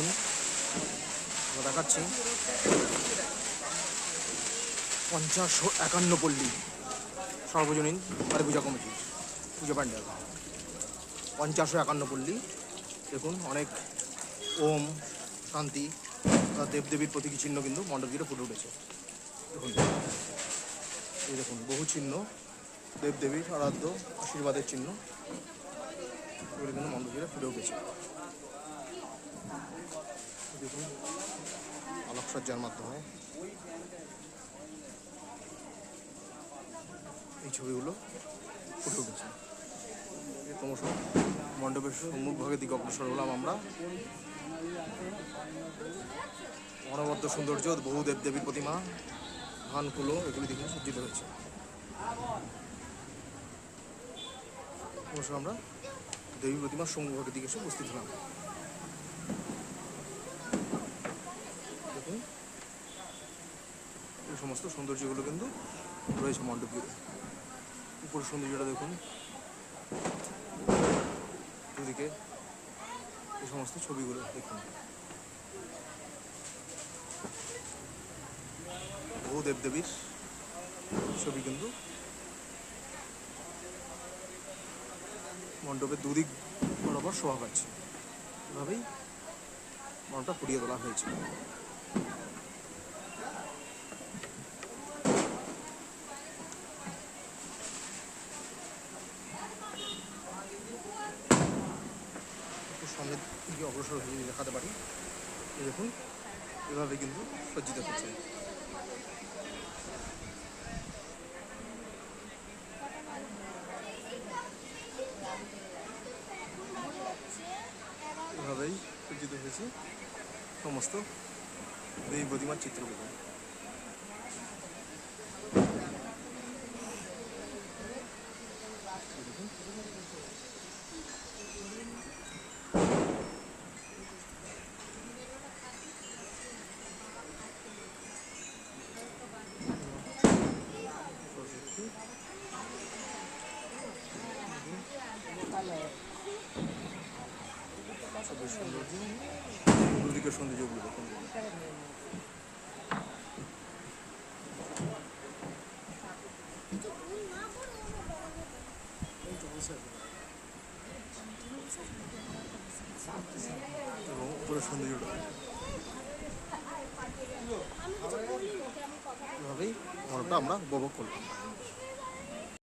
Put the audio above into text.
দেখুন। দেখাচ্ছি। পঞ্চাশ একান্ন পল্লী। সর্বজনীন কালী পূজা কমিটি, পুজো প্যান্ডেল। পঞ্চাশ একান্ন পল্লী। দেখুন, অনেক ওম, শান্তি দেবদেবীর প্রতীকী চিহ্ন কিন্তু মণ্ডপ জুড়ে ফুটে উঠেছে। দেখুন। এই দেখুন, বহু চিহ্ন, দেবদেবীর আরাধ্য আশীর্বাদের চিহ্ন। কিন্তু মণ্ডপ জুড়ে ফুটে উঠেছে। দেখুন আলোকসজ্জার মাধ্যমে। এই ছবিগুলো ফুটে উঠেছে। ক্রমশ মণ্ডপের সম্মুখ ভাগের দিকে অগ্রসর হলাম আমরা। অনবদ্য সৌন্দর্য, বহু দেবদেবীর প্রতিমা ধানকুলো এগুলি দেখে সজ্জিত হয়েছে। অবশ্য আমরা দেবী প্রতিমার সম্মুখের দিকে এসে উপস্থিত হলাম দেখুন এই সমস্ত সৌন্দর্যগুলো কিন্তু রয়েছে মণ্ডপ জুড়ে উপরের সৌন্দর্যটা দেখুন। দুদিকে এই সমস্ত ছবিগুলো দেখুন। বহু দেবদেবীর ছবি কিন্তু মণ্ডপের দুদিক বরাবর শোভা পাচ্ছে। এভাবেই মণ্ডপটা ফুটিয়ে তোলা হয়েছে। সামনের দিকে অগ্রসর হয়ে দেখাতে পারি। দেখুন, এভাবে কিন্তু সজ্জিত হচ্ছে। এভাবেই সজ্জিত হয়েছে সমস্ত দেবী প্রতিমার চিত্রগুলো। সৌন্দর্য সৌন্দর্যগুলো সৌন্দর্যটা এভাবেই আমরা উপভোগ করলাম।